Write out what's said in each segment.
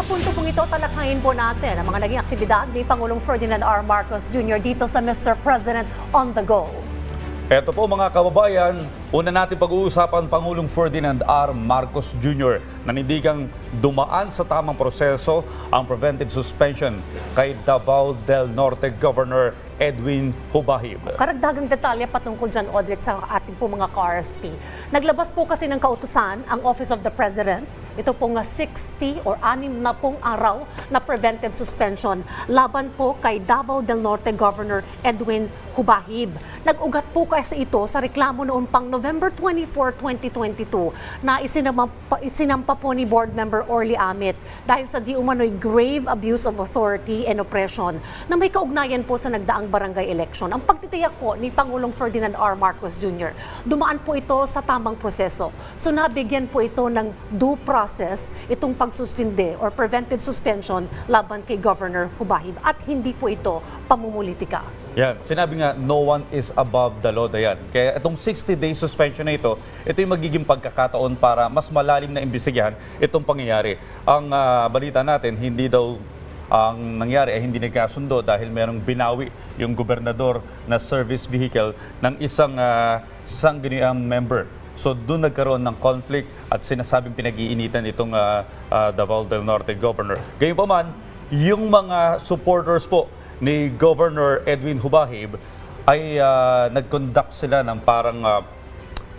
punto pong ito, talakayin po natin ang mga naging aktibidad ni Pangulong Ferdinand R. Marcos Jr. dito sa Mr. President on the go. Eto po mga kababayan, una natin pag-uusapan Pangulong Ferdinand R. Marcos Jr. nanindigang dumaan sa tamang proseso ang preventive suspension kay Davao del Norte Governor Edwin Hubahib. Karagdagang detalye patungkol dyan, Audrey, sa ating po mga ka-RSP. Naglabas po kasi ng kautusan ang Office of the President. Ito po nga 60 or 6 na pong araw na preventive suspension laban po kay Davao del Norte Governor Edwin Hubahib. Nag-ugat po kasi ito sa reklamo noon pang November 24, 2022 na isinampa, isinampa po ni Board Member Orly Amit dahil sa di umano'y grave abuse of authority and oppression na may kaugnayan po sa nagdaang barangay election. Ang pagtitiyak po ni Pangulong Ferdinand R. Marcos Jr. Dumaan po ito sa tamang proseso. So nabigyan po ito ng due process itong pagsuspinde or preventive suspension laban kay Governor Hubahib at hindi po ito pamumulitika. Yan, sinabi nga, no one is above the law, Dayan. Kaya itong 60-day suspension na ito, ito yung magiging pagkakataon para mas malalim na imbestigahan itong pangyayari. Ang ah, balita natin, hindi daw ang nangyari ay hindi nagkasundo dahil merong binawi yung gobernador na service vehicle ng isang uh, sangguniang member. So doon nagkaroon ng conflict at sinasabing pinag-iinitan itong ah, ah, Davao del Norte governor. Gayunpaman, yung mga supporters po ni Governor Edwin Hubahib ay ah, nag-conduct sila ng parang ah,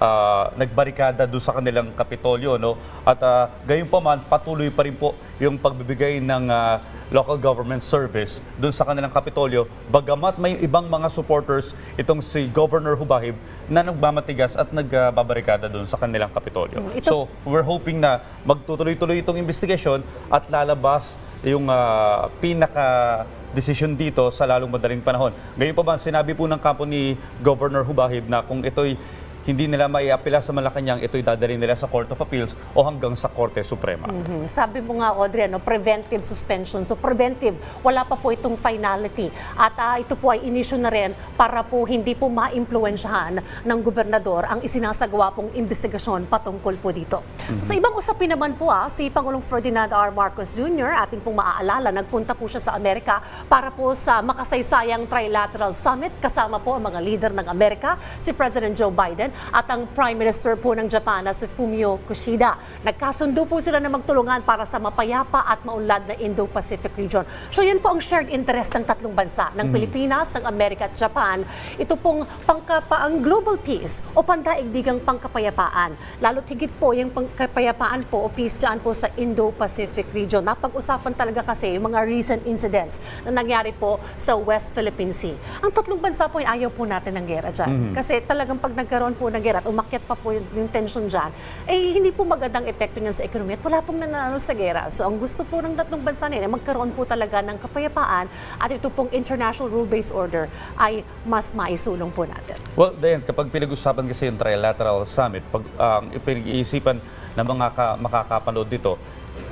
ah, nagbarikada doon sa kanilang kapitolyo no at uh, gayon pa man patuloy pa rin po yung pagbibigay ng ah, local government service doon sa kanilang kapitolyo bagamat may ibang mga supporters itong si Governor Hubahib na nagmamatigas at nagbabarikada doon sa kanilang kapitolyo. ito- So we're hoping na magtutuloy-tuloy itong investigasyon at lalabas yung ah, pinaka desisyon dito sa lalong madaling panahon. Ngayon pa ba, sinabi po ng kampo ni Governor Hubahib na kung ito'y hindi nila maiapila sa Malacanang, ito'y dadalhin nila sa Court of Appeals o hanggang sa Korte Suprema. Mhm. Sabi mo nga, Audrey, ano, preventive suspension. So preventive, wala pa po itong finality. At ah, ito po ay inisyu na rin para po hindi po ma-impluensyahan ng gobernador ang isinasagawa pong investigasyon patungkol po dito. So, sa ibang usapin naman po, ah, si Pangulong Ferdinand R. Marcos Jr., ating pong maaalala, nagpunta po siya sa Amerika para po sa makasaysayang trilateral summit kasama po ang mga leader ng Amerika, si President Joe Biden at ang Prime Minister po ng Japan na si Fumio Kishida. Nagkasundo po sila na magtulungan para sa mapayapa at maunlad na Indo-Pacific region. So yan po ang shared interest ng tatlong bansa, ng Pilipinas, ng Amerika at Japan. Ito pong pangkapa ang global peace o pandaigdigang pangkapayapaan. Lalo't higit po yung pangkapayapaan po o peace dyan po sa Indo-Pacific region. Napag-usapan talaga kasi yung mga recent incidents na nangyari po sa West Philippine Sea. Ang tatlong bansa po ay ayaw po natin ng gera dyan. Kasi talagang pag nagkaroon po ng gera at umakyat pa po yung, tension dyan, eh hindi po magandang epekto niyan sa ekonomiya at wala pong nanalo sa gera. So ang gusto po ng tatlong bansa nila, magkaroon po talaga ng kapayapaan at ito pong international rule-based order ay mas maisulong po natin. Well, then, kapag pinag-usapan kasi yung trilateral summit, pag ang ipinag-iisipan ng mga ka- makakapanood dito,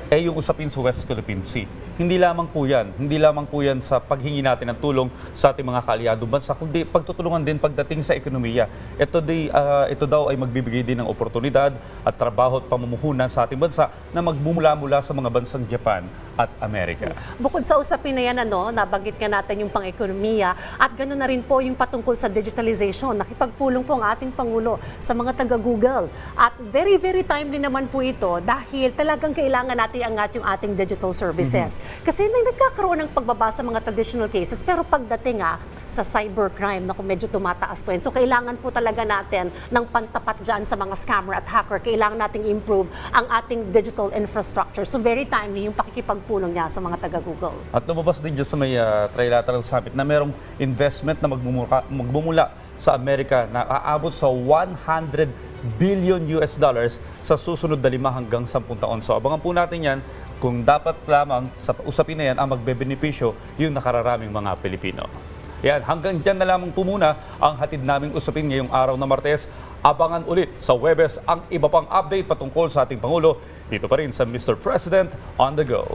eh yung usapin sa West Philippine Sea. Hindi lamang po yan. Hindi lamang po yan sa paghingi natin ng tulong sa ating mga kaalyado bansa, kundi pagtutulungan din pagdating sa ekonomiya. Ito, di, ah, ito daw ay magbibigay din ng oportunidad at trabaho at pamumuhunan sa ating bansa na magmumula-mula sa mga bansang Japan at Amerika. Bukod sa usapin na yan, ano, nabanggit nga natin yung pang-ekonomiya at ganoon na rin po yung patungkol sa digitalization. Nakipagpulong po ang ating Pangulo sa mga taga-Google. At very, very timely naman po ito dahil talagang kailangan natin angat yung ating digital services. Kasi may nagkakaroon ng pagbaba sa mga traditional cases pero pagdating nga sa cybercrime, na medyo tumataas po yun. So kailangan po talaga natin ng pantapat dyan sa mga scammer at hacker. Kailangan nating improve ang ating digital infrastructure. So very timely yung pakikipagpulong niya sa mga taga-Google. At lumabas din dyan sa may ah, trilateral summit na merong investment na magmumula, magmumula sa Amerika na aabot sa 100 billion US dollars sa susunod na lima hanggang 10 taon. So abangan po natin yan kung dapat lamang sa usapin na yan ang magbebenepisyo yung nakararaming mga Pilipino. Yan, hanggang dyan na lamang po muna ang hatid naming usapin ngayong araw na Martes. Abangan ulit sa Webes ang iba pang update patungkol sa ating Pangulo dito pa rin sa Mr. President on the Go.